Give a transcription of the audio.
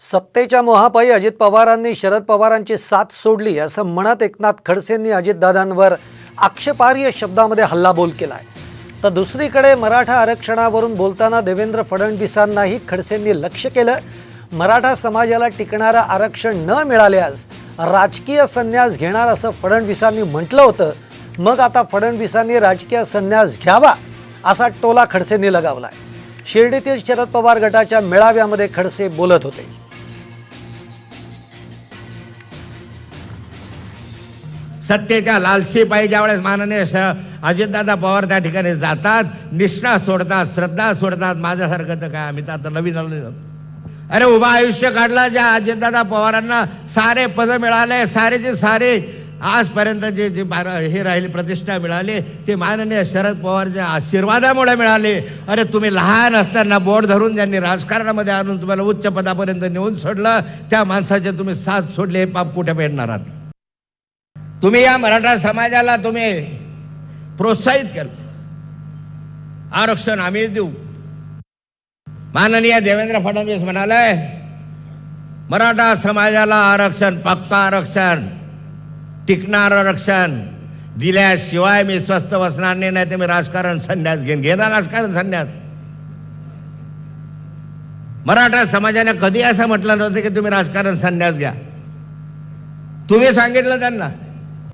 सत्तेच्या मोहापायी अजित पवारांनी शरद पवारांची साथ सोडली असं म्हणत एकनाथ खडसेंनी अजितदादांवर आक्षेपार्ह शब्दामध्ये हल्लाबोल केलाय. तर दुसरीकडे मराठा आरक्षणावरून बोलताना देवेंद्र फडणवीसांनाही खडसेंनी लक्ष केलं. मराठा समाजाला टिकणारं आरक्षण न मिळाल्यास राजकीय संन्यास घेणार असं फडणवीसांनी म्हटलं होतं. मग आता फडणवीसांनी राजकीय संन्यास घ्यावा असा टोला खडसेंनी लगावलाय. शिर्डीतील शरद पवार गटाच्या मेळाव्यामध्ये खडसे बोलत होते. सत्तेच्या लालशीपायी ज्यावेळेस माननीय श अजितदादा पवार त्या ठिकाणी जातात निष्ठा सोडतात श्रद्धा सोडतात माझ्यासारखं तर काय आम्ही तर आता नवीन आलो अरे उभा आयुष्य काढला ज्या अजितदादा पवारांना सारे पद मिळाले सारेचे सारे आजपर्यंत जे जे बार- हे राहिली प्रतिष्ठा मिळाली ते माननीय शरद पवारच्या आशीर्वादामुळे मिळाले. अरे तुम्ही लहान असताना बोट धरून ज्यांनी राजकारणामध्ये आणून तुम्हाला उच्च पदापर्यंत नेऊन सोडलं त्या माणसाचे तुम्ही साथ सोडले हे पाप कुठे पेडणार आहात तुम्ही या मराठा समाजाला तुम्ही प्रोत्साहित करा. आरक्षण आम्ही देऊ. माननीय देवेंद्र फडणवीस म्हणाले मराठा समाजाला आरक्षण पक्का आरक्षण टिकणार आरक्षण दिल्याशिवाय मी स्वस्थ बसणार नाही नाही ते मी राजकारण संन्यास घेईन. घेणार राजकारण संन्यास? मराठा समाजाने कधी असं म्हटलं नव्हतं की तुम्ही राजकारण संन्यास घ्या. तुम्ही सांगितलं त्यांना.